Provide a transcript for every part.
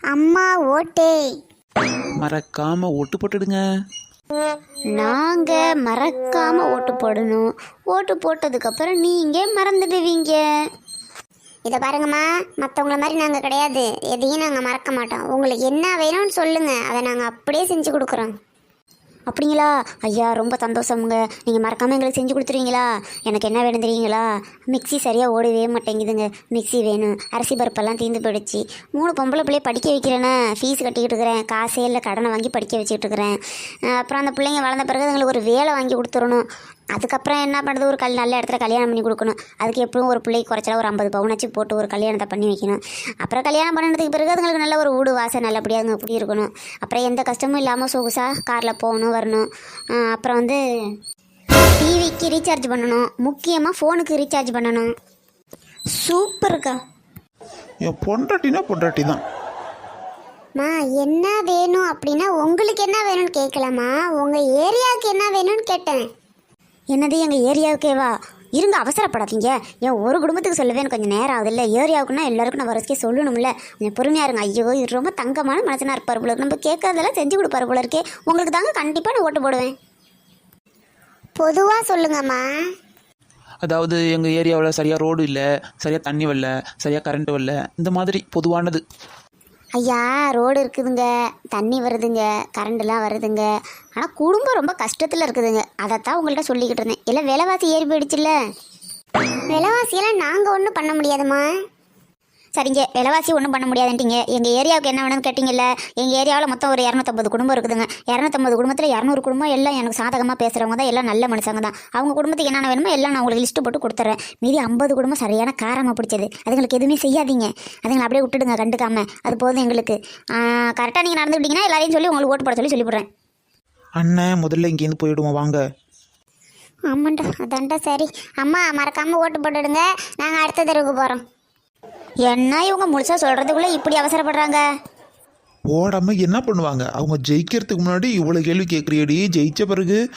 அம்மா ஓட்டே. மறக்காம ஓட்டு போட்டுடுங்க. நாங்க மறக்காம ஓட்டு போடணும். ஓட்டு போட்டதுக்கப்புறம் நீங்க மறந்துடுவீங்க. இதை பாருங்கம்மா மற்றவங்கள மாதிரி நாங்கள் கிடையாது. எதையும் நாங்கள் மறக்க மாட்டோம். உங்களுக்கு என்ன வேணும்னு சொல்லுங்க. அதை நாங்கள் அப்படியே செஞ்சு கொடுக்குறோம். அப்படிங்களா? ஐயா ரொம்ப சந்தோஷமுங்க. நீங்கள் மறக்காமல் எங்களுக்கு செஞ்சு கொடுத்துருவீங்களா? எனக்கு என்ன வேணும் தெரியுங்களா? மிக்ஸி சரியாக ஓடவே மாட்டேங்குதுங்க. மிக்ஸி வேணும். அரிசி பருப்பெல்லாம் தீர்ந்து போயிடுச்சு. மூணு பொம்பளை பிள்ளைய படிக்க வைக்கிறேன்னா ஃபீஸ் கட்டிக்கிட்டு இருக்கிறேன். காசே இல்லை. கடனை வாங்கி படிக்க வச்சுக்கிட்டு இருக்கிறேன். அப்புறம் அந்த பிள்ளைங்க வளர்ந்த பிறகு அதுங்களுக்கு ஒரு வேலை வாங்கி கொடுத்துடணும். அதுக்கப்புறம் என்ன பண்ணுறது? ஒரு கல் நல்ல இடத்துல கல்யாணம் பண்ணி கொடுக்கணும். அதுக்கு எப்பவும் ஒரு பிள்ளைக்கு குறைச்சல ஒரு ஐம்பது பவுனாச்சு போட்டு ஒரு கல்யாணத்தை பண்ணி வைக்கணும். அப்புறம் கல்யாணம் பண்ணதுக்கு பிறகு அதுங்களுக்கு நல்ல ஒரு வீடு வாசல் நல்லபடியாக அதுங்க குடி இருக்கணும். அப்புறம் எந்த கஷ்டமும் இல்லாமல் சொகுசாக காரில் போகணும் வரணும். அப்புறம் வந்து டிவிக்கு ரீசார்ஜ் பண்ணணும். முக்கியமாக ஃபோனுக்கு ரீசார்ஜ் பண்ணணும். சூப்பருக்கா என் பொண்டாட்டினா பொண்டாட்டி தான் மா என்ன வேணும் அப்படின்னா உங்களுக்கு என்ன வேணும்னு கேட்கலாமா? உங்கள் ஏரியாவுக்கு என்ன வேணும்னு கேட்டேன். என்னது எங்கள் ஏரியாவுக்கேவா இருங்க அவசரப்படாதீங்க. ஏன் ஒரு குடும்பத்துக்கு சொல்லவே கொஞ்சம் நேரம் ஆகுது இல்லை ஏரியாவுக்குன்னா எல்லாருக்கும் நான் வரஸ்க்கே சொல்லணும்ல. கொஞ்சம் பொறுமையாக இருங்க. ஐயோ இது ரொம்ப தங்கமான மனசனாக இருப்பார் போல. நம்ம கேட்கறதெல்லாம் செஞ்சு கொடுப்பாரு போல இருக்கே. உங்களுக்கு தாங்க கண்டிப்பாக நான் ஓட்டு போடுவேன். பொதுவாக சொல்லுங்கம்மா. அதாவது எங்கள் ஏரியாவில் சரியாக ரோடு இல்லை சரியாக தண்ணி வரல சரியாக கரண்ட் வரல இந்த மாதிரி பொதுவானது. ஐயா ரோடு இருக்குதுங்க. தண்ணி வருதுங்க. கரண்ட்லாம் வருதுங்க. ஆனால் குடும்பம் ரொம்ப கஷ்டத்தில் இருக்குதுங்க. அதைத்தான் உங்கள்கிட்ட சொல்லிக்கிட்டு இருந்தேன். இல்லை விலைவாசி ஏறி போயிடுச்சுல்ல? விலைவாசியெல்லாம் நாங்கள் ஒன்றும் பண்ண முடியாதும்மா. சரிங்க விலைவாசி ஒன்றும் பண்ண முடியாதுன்ட்டீங்க. எங்கள் ஏரியாவுக்கு என்ன வேணும்னு கேட்டிங்கல்ல எங்கள் ஏரியாவில் மொத்தம் ஒரு இரநூத்தம்பது குடும்பம் இருக்குதுங்க. இரநூத்தம்பது குடும்பத்தில் இரநூறு குடும்பம் எல்லாம் எனக்கு சாதகமாக பேசுகிறவங்க தான் எல்லாம் நல்ல மனுஷங்க தான். அவங்க குடும்பத்துக்கு என்னென்ன வேணுமோ எல்லாம் நான் உங்களுக்கு லிஸ்ட்டு போட்டு கொடுத்துட்றேன் மீதி ஐம்பது குடும்பம் சரியான காரமாக பிடிச்சது. அதுங்களுக்கு எதுவுமே செய்யாதீங்க. அதுங்களை அப்படியே விட்டுடுங்க கண்டுக்காம. அது போதும் எங்களுக்கு. கரெக்டாக நீங்கள் நடந்துக்கிட்டீங்கன்னா எல்லாரையும் சொல்லி உங்களுக்கு ஓட்டு போட சொல்லி சொல்லி போடுறேன் அண்ணன் முதல்ல இங்கேருந்து போயிடுவோம் வாங்க. ஆமாண்டா அதான்டா சரி. அம்மா மறக்காமல் ஓட்டு போட்டுடுங்க. நாங்கள் அடுத்த தெருவுக்கு போகிறோம் என்ன இவங்க முழுசாக சொல்கிறதுக்குள்ளே இப்படி அவசரப்படுறாங்க? ஓடாம என்ன பண்ணுவாங்க? அவங்க ஜெயிக்கிறதுக்கு முன்னாடி இவ்வளோ கேள்வி கேட்குறியடி ஜெயிச்ச பிறகு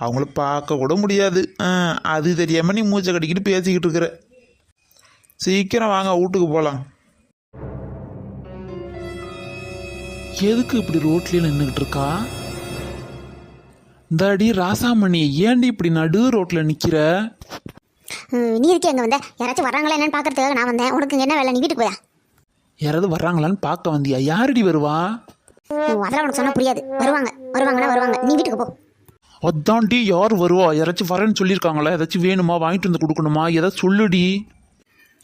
அவங்கள பார்க்க கூட முடியாது. ஆ, அது தெரியாம நீ மூச்சை கட்டிக்கிட்டு பேசிக்கிட்டு இருக்கிற. சீக்கிரம் வாங்க வீட்டுக்கு போகலாம் எதுக்கு இப்படி ரோட்லேயே நின்றுக்கிட்டு இருக்கா? இந்த அடி ராசாமணி ஏன்டி இப்படி நடு ரோட்டில் நிற்கிற நீ இருக்கே அங்கே வந்த? யாராச்சும் வராங்களா என்னன்னு பார்க்கறதுக்காக நான் வந்தேன். உனக்கு என்ன வேலை? நீ வீட்டுக்கு போயா? யாராவது வர்றாங்களான்னு பார்க்க வந்தியா? யாரடி வருவா? அதெல்லாம் உனக்கு சொன்னால் புரியாது. வருவாங்க. வருவாங்கன்னா வருவாங்க. நீ வீட்டுக்கு போ. அதான்டி யார் வருவா? யாராச்சும் வரேன்னு சொல்லியிருக்காங்களா? ஏதாச்சும் வேணுமா? வாங்கிட்டு வந்து கொடுக்கணுமா? ஏதாச்சும் சொல்லுடி.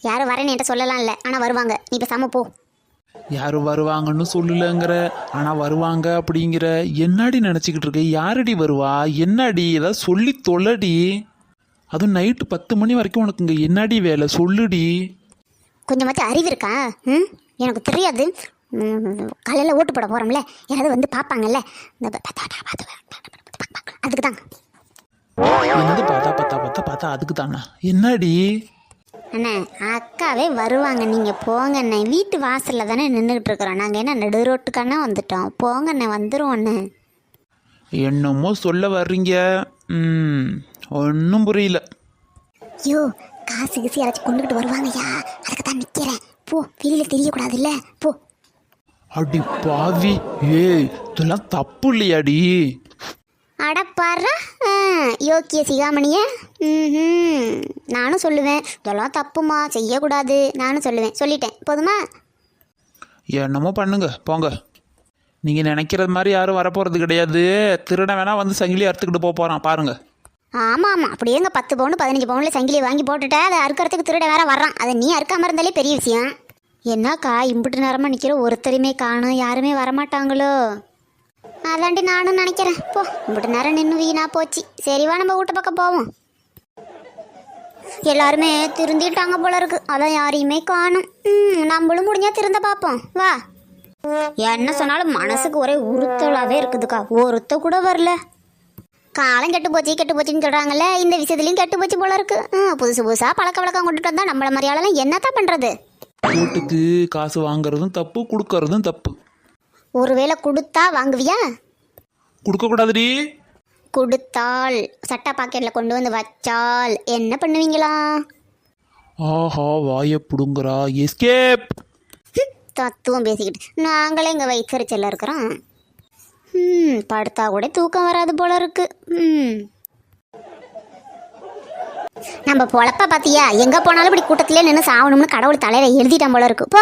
யாரும் வரேன்னு என்கிட்ட சொல்லலாம் இல்லை. ஆனால் வருவாங்க. நீ இப்போ சம போ. யாரும் வருவாங்கன்னு சொல்லலங்கிற. ஆனால் வருவாங்க அப்படிங்கிற. என்னடி நினச்சிக்கிட்டு இருக்க? யாரடி வருவா? என்னடி? ஏதாவது சொல்லி தொல்லடி அதுவும் நைட்டு பத்து மணி வரைக்கும் உனக்கு இங்கே என்னடி வேலை சொல்லுடி கொஞ்சமாச்சும் அறிவு இருக்கா ம் எனக்கு தெரியாது காலையில் ஓட்டு போட போகிறோம்ல யாராவது வந்து பார்ப்பாங்கல்ல அதுக்கு தான் என்னது பார்த்தா பார்த்தா பார்த்தா பார்த்தா அதுக்கு தானா என்னடி அண்ணே அக்காவே வருவாங்க நீங்கள் போங்க அண்ணே வீட்டு வாசலில் தானே நின்றுக்கிட்டு இருக்கிறோம் நாங்கள் என்ன நடு ரோட்டுக்கானே வந்துட்டோம் போங்க அண்ணே வந்துடும் அண்ணே என்னமோ சொல்ல வர்றீங்க ம் ஒன்றும் புரியல. ஐயோ காசு கீசு யாராச்சும் கொண்டுகிட்டு வருவாங்கய்யா. அதுக்கு தான் நிற்கிறேன் போ வெளியில் தெரியக்கூடாதுல்ல. போ. அடி பாவி. ஏய் இதெல்லாம் தப்பு இல்லையாடி? அடப்பாரா யோக்கிய சிகாமணிய. ம் நானும் சொல்லுவேன். இதெல்லாம் தப்புமா செய்யக்கூடாது. நானும் சொல்லுவேன். சொல்லிட்டேன். போதுமா? என்னமோ பண்ணுங்க. போங்க. நீங்கள் நினைக்கிறது மாதிரி யாரும் வரப்போகிறது கிடையாது. திருடன் வேணா வந்து சங்கிலி அறுத்துக்கிட்டு போக போகிறான் பாருங்க. ஆமாம் ஆமாம் அப்படியேங்க பத்து பவுன் பதினஞ்சு பவுனில் சங்கிலி வாங்கி போட்டுட்டா அதை அறுக்கறதுக்கு திருட வேற வர்றான். அதை நீ அறுக்காமல் இருந்தாலே பெரிய விஷயம். என்னக்கா இம்புட்டு நேரமாக நிற்கிற ஒருத்தரையுமே காணும் யாருமே வரமாட்டாங்களோ. அதாண்டி நானும் நினைக்கிறேன். போ இம்புட்டு நேரம் நின்று வீணா போச்சு. சரிவா நம்ம வீட்டு பக்கம் போவோம். எல்லாருமே திருந்திட்டாங்க போல இருக்கு. அதான் யாரையுமே காணும். ம், நம்மளும் முடிஞ்சா திருந்த பார்ப்போம். வா. என்ன சொன்னாலும் மனசுக்கு ஒரே உறுத்தலாகவே இருக்குதுக்கா. ஒருத்த கூட வரல. காலம் கெட்டு போச்சு கெட்டு போச்சுன்னு சொல்றாங்கல்ல இந்த விஷயத்துலயும் கெட்டு போச்சு போல இருக்கு. புதுசு புதுசா பழக்க வழக்கம் கொண்டுட்டு வந்தா நம்மள மாதிரி ஆளெல்லாம் என்னத்தான் பண்றது? ஓட்டுக்கு காசு வாங்குறதும் தப்பு கொடுக்கறதும் தப்பு. ஒருவேளை கொடுத்தா வாங்குவியா? கொடுக்கக்கூடாதுடி கொடுத்தால் சட்டை பாக்கெட்ல கொண்டு வந்து வச்சால் என்ன பண்ணுவீங்களா? ஆஹா வாயை பிடுங்குறா. எஸ்கேப் தத்துவம் பேசிக்கிட்டு நாங்களே இங்கே வயிற்றுச்சல்ல இருக்கிறோம். ம் படுத்தா கூட தூக்கம் வராது போல இருக்கு. ம். நம்ம பொழப்ப பாத்தியா? எங்க போனாலும் இப்படி கூட்டத்திலே நின்று சாவணும்னு கடவுள் தலையில எழுதிட்டான் போல இருக்கு. போ.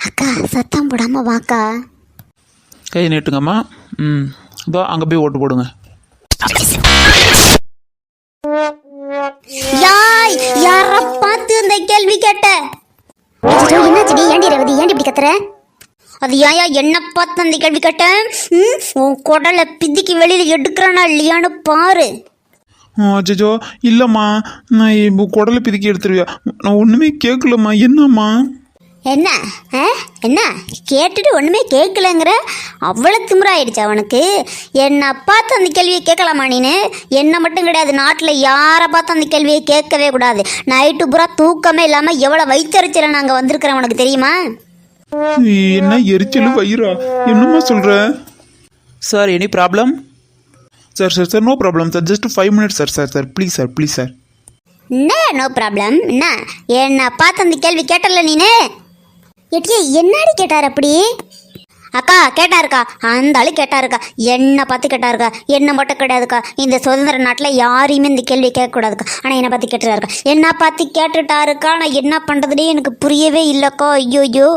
அக்கா சத்தம் போடாம வாக்கா. கை நீட்டுங்கம்மா. ம் இதோ அங்கே போய் ஓட்டு போடுங்க. யாய் யார பார்த்து இந்த கேள்வி கேட்ட? என்னாச்சுடி? ஏண்டி ரவதி ஏண்டி இப்படி கத்துற? அது ஏயா என்ன பார்த்து அந்த கேள்வி கேட்டேன்? உன் குடலை பிதிக்கி வெளியில எடுக்கிறானா இல்லையான்னு பாரு. அச்சோ இல்லைம்மா. நான் குடலை பிதுக்கி எடுத்துருவியா? நான் ஒன்றுமே கேட்கலம்மா. என்னம்மா? என்ன? ஆ? என்ன? கேட்டுட்டு ஒண்ணுமே கேட்கலங்கிற? அவ்வளோ திமிராயிடுச்சு அவனுக்கு. என்னை பார்த்து அந்த கேள்வியை கேட்கலாமா நீனு? என்ன மட்டும் கிடையாது நாட்டில் யாரை பார்த்து அந்த கேள்வியை கேட்கவே கூடாது. நைட்டு பூரா தூக்கமே இல்லாமல் எவ்வளோ வயிற்றறிச்சல நாங்கள் வந்திருக்கிறோம் உனக்கு தெரியுமா? என்ன எரிச்சல் வயிறா? என்னம்மா சொல்கிற sir any problem sir sir sir no problem sir just five minutes sir sir sir please sir please sir என்ன? நோ ப்ராப்ளம் என்ன? என்னை பார்த்து அந்த கேள்வி கேட்டல நீனு? எட்டியே என்னடி கேட்டார் அப்படி? அக்கா கேட்டாருக்கா. அந்த ஆளு கேட்டாருக்கா. என்னை பார்த்து கேட்டாருக்கா. என்ன மட்டும் கிடையாதுக்கா. இந்த சுதந்திர நாட்டில் யாரையுமே இந்த கேள்வி கேட்கக்கூடாதுக்கா. ஆனால் என்னை பார்த்து கேட்டுட்டாருக்கா என்ன பார்த்து கேட்டுட்டாருக்கா. நான் என்ன பண்ணுறதுனே எனக்கு புரியவே இல்லைக்கா. ஐயோ ஐயோ.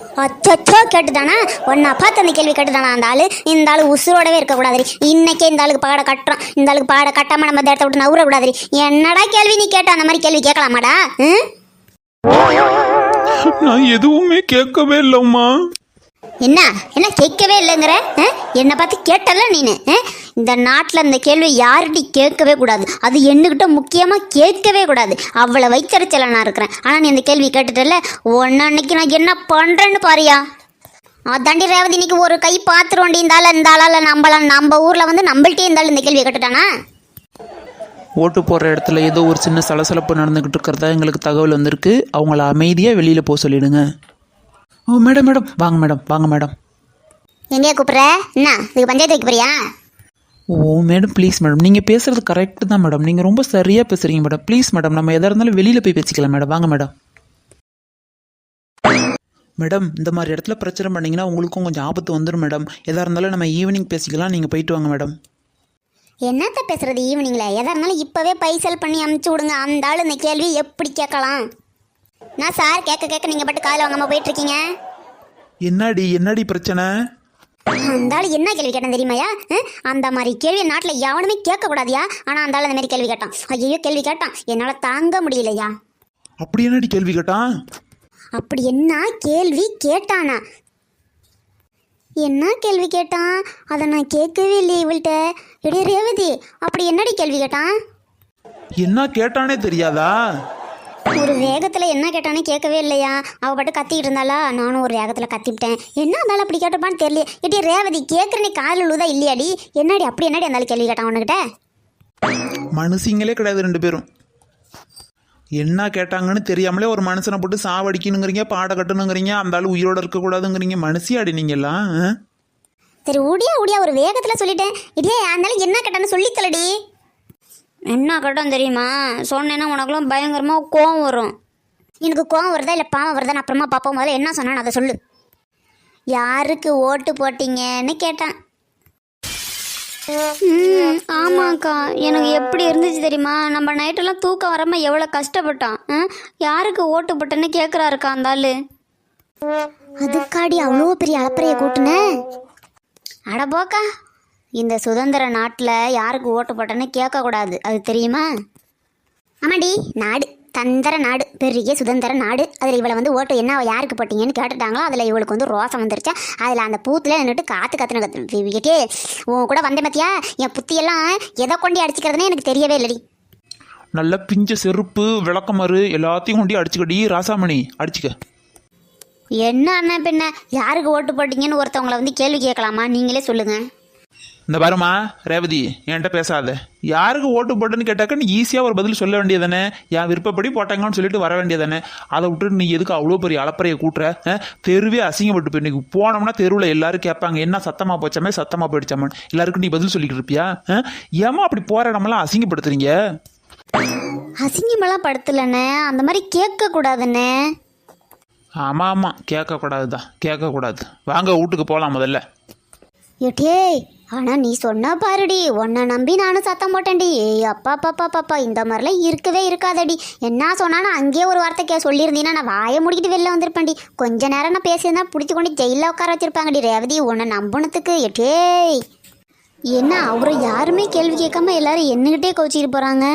அச்சச்சோ கேட்டுதானா? உன்னை பார்த்து அந்த கேள்வி கேட்டுதானா அந்த ஆளு? இந்த ஆளு உசுரோடவே இருக்கக்கூடாது இன்னைக்கே இந்த ஆளுக்கு பாட கட்டுறோம். இந்த ஆளுக்கு பாட கட்டாம நம்ம இடத்த விட்டு நவுற கூடாது என்னடா கேள்வி நீ கேட்ட? அந்த மாதிரி கேள்வி கேட்கலாமாடா? நான் எதுவுமே கேட்கவே இல்லைம்மா. என்ன? என்ன கேட்கவே இல்லைங்கிற? என்னை பார்த்து கேட்டல நீனு? இந்த நாட்டில் இந்த கேள்வி யார்கிட்ட கேட்கவே கூடாது. அது என்னகிட்ட முக்கியமாக கேட்கவே கூடாது. அவ்வளோ வைச்சரிச்சல நான் இருக்கிறேன். ஆனால் நீ இந்த கேள்வி கேட்டுட்டல ஒன்று அன்னைக்கு நான் என்ன பண்ணுறேன்னு பாரியா? அதாண்டி ரேவதி இன்னைக்கு ஒரு கை பார்த்துருவோண்டி. இந்த ஆளால் நம்பலாம். நம்ம ஊரில் வந்து நம்மள்ட்டே இந்த ஆள் இந்த கேள்வி கேட்டுட்டானா? ஓட்டு போடுற இடத்துல ஏதோ ஒரு சின்ன சலசலப்பு நடந்துக்கிட்டு இருக்கிறதா எங்களுக்கு தகவல் வந்திருக்கு. அவங்கள அமைதியாக வெளியில் போக சொல்லிடுங்க. ஓ மேடம் மேடம். வாங்க மேடம். வாங்க மேடம். எங்கேயா கூப்பிட்ற? என்ன? இதுக்கு பஞ்சாயத்து வைக்க போறியா? ஓ மேடம் ப்ளீஸ் மேடம் நீங்கள் பேசுகிறது கரெக்டு தான் மேடம் நீங்கள் ரொம்ப சரியாக பேசுகிறீங்க மேடம் ப்ளீஸ் மேடம் நம்ம எதாக இருந்தாலும் வெளியில் போய் பேசிக்கலாம் மேடம் வாங்க மேடம் மேடம் இந்த மாதிரி இடத்துல பிரச்சனை பண்ணிங்கன்னா உங்களுக்கும் கொஞ்சம் ஆபத்து வந்துடும் மேடம் எதாக இருந்தாலும் நம்ம ஈவினிங் பேசிக்கலாம். நீங்கள் போயிட்டு வாங்க மேடம் என்னத்த பேசுறது ஈவினிங்ல எதா இருந்தாலும் இப்பவே பைசல் பண்ணி அமுச்சு விடுங்க. அந்த ஆள் இந்த கேள்வி எப்படி கேட்கலாம்? நான் சார் கேட்க கேட்க நீங்க பட்டு காலைல வாங்காம போயிட்டு இருக்கீங்க? என்னடி என்னடி பிரச்சனை? அந்த ஆள் என்ன கேள்வி கேட்டான் தெரியுமாயா? அந்த மாதிரி கேள்வி நாட்டில் எவனுமே கேட்க கூடாதியா ஆனா அந்த மாதிரி கேள்வி கேட்டான். ஐயோ கேள்வி கேட்டான். என்னால தாங்க முடியலையா? அப்படி என்னடி கேள்வி கேட்டான்? அப்படி என்ன கேள்வி கேட்டானா? என்ன கேள்வி கேட்டான்? அதை நான் கேட்கவே இல்லையே இவள்கிட்ட. எடி ரேவதி அப்படி என்னடி கேள்வி கேட்டான்? என்ன கேட்டானே தெரியாதா? ஒரு வேகத்தில் என்ன கேட்டானே கேட்கவே இல்லையா? அவ பாட்டு கத்திக்கிட்டு இருந்தாளா? நானும் ஒரு வேகத்தில் கத்திவிட்டேன் என்ன இருந்தாலும் அப்படி கேட்டப்பான்னு தெரியல. ஏடி ரேவதி கேட்குறனே காலில் உழுதா இல்லையாடி? என்னடி அப்படி என்னடி ஆளு கேள்வி கேட்டான் உன்கிட்ட? மனுஷங்களே கிடையாது ரெண்டு பேரும். என்ன கேட்டாங்கன்னு தெரியாமலே ஒரு மனுஷனை போட்டு சாவடிக்கணுங்கிறீங்க பாட கட்டணுங்கிறீங்க அந்த ஆள் உயிரோட இருக்கக்கூடாதுங்கிறீங்க. மனுஷியாடி நீங்கெல்லாம் ஆ? சரி உடியா உடியா ஒரு வேகத்தில் சொல்லிட்டேன். இடியே ஆளு என்ன கேட்டான்னு சொல்லித்தலடி என்ன கட்டம் தெரியுமா? சொன்னேன்னா உனக்குலாம் பயங்கரமாக கோவம் வரும். எனக்கு கோவம் வருதா இல்லை பாவம் வருதா நான் அப்புறமா பார்ப்போம். முதல்ல என்ன சொன்னான்னு அதை சொல்லு. யாருக்கு ஓட்டு போட்டீங்கன்னு கேட்டேன். ம், ஆமாக்கா. எனக்கு எப்படி இருந்துச்சு தெரியுமா? நம்ம நைட்டெல்லாம் தூக்கம் வராமல் எவ்வளோ கஷ்டப்பட்டான். ஆ? யாருக்கு ஓட்டு போட்டேன்னு கேட்குறாருக்கா அந்த ஆளு? அதுக்காடி அவ்வளோ பெரிய அளப்பறைய கூட்டுனேன் அட போக்கா. இந்த சுதந்திர நாட்டில் யாருக்கு ஓட்டு போட்டேன்னு கேட்கக்கூடாது அது தெரியுமா? ஆமாடி நாடு. தந்திர நாடு. பெரிய சுதந்திர நாடு. அதில் இவளை வந்து ஓட்டு என்ன யாருக்கு போட்டீங்கன்னு கேட்டுட்டாங்களோ அதில் இவளுக்கு வந்து ரோசம் வந்துருச்சா. அதில் அந்த பூத்தில் நின்றுட்டு காற்று கத்துன கத்து உன் கூட வந்தேன் பார்த்தியா என் புத்தியெல்லாம் எதை கொண்டு அடிச்சுக்கிறதுனே எனக்கு தெரியவே இல்லடி. நல்ல பிஞ்ச செருப்பு விளக்கமறு எல்லாத்தையும் கொண்டு அடிச்சுக்கடி ராசாமணி. அடிச்சுக்க. என்ன அண்ணன் பின்ன? யாருக்கு ஓட்டு போட்டீங்கன்னு ஒருத்தவங்களை வந்து கேள்வி கேட்கலாமா? நீங்களே சொல்லுங்கள் இந்த பாருமா ரேவதி என்கிட்ட பேசாத. யாருக்கு ஓட்டு போட்டேன்னு கேட்டாக்க நீ ஈஸியாக ஒரு பதில் சொல்ல வேண்டியதானே? என் விருப்பப்படி போட்டாங்கன்னு சொல்லிட்டு வர வேண்டியதானே? அதை விட்டுட்டு நீ எதுக்கு அவ்வளோ பெரிய அளப்பறையை கூட்டுற? தெருவே அசிங்கப்பட்டு போய் இன்னைக்கு போனோம்னா தெருவில் எல்லாரும் கேட்பாங்க என்ன சத்தமாக போச்சாமே சத்தமாக போயிடுச்சாமான்னு எல்லாருக்கும் நீ பதில் சொல்லிக்கிட்டு இருப்பியா? ஏம்மா அப்படி போகிற இடமெல்லாம் அசிங்கப்படுத்துறீங்க? அசிங்கமெல்லாம் படுத்தலண்ணே. அந்த மாதிரி கேட்கக்கூடாதுண்ணே. ஆமாம் ஆமாம் கேட்கக்கூடாது. தான் கேட்கக்கூடாது வாங்க வீட்டுக்கு போகலாம் முதல்ல. ஏட்டேய் ஆனால் நீ சொன்ன பாருடி. உன்னை நம்பி நானும் சத்தம் போட்டேன்டி. ஏய் அப்பா பாப்பா பாப்பா இந்த மாதிரிலாம் இருக்கவே இருக்காதடி. என்ன சொன்னாலும் அங்கேயே ஒரு வார்த்தை கே சொல்லியிருந்தீங்கன்னா நான் வாயை முடிக்கிட்டு வெளில வந்திருப்பேன்டி. கொஞ்ச நேரம் நான் பேசியிருந்தா பிடிச்சி கொண்டு ஜெயிலில் உட்கார வச்சிருப்பாங்கடி. ரேவதி உன்னை நம்பினத்துக்கு எட்டேய் என்ன அவரை யாருமே கேள்வி கேட்காம எல்லாரும் என்னகிட்டே கோச்சிட்டு போகிறாங்க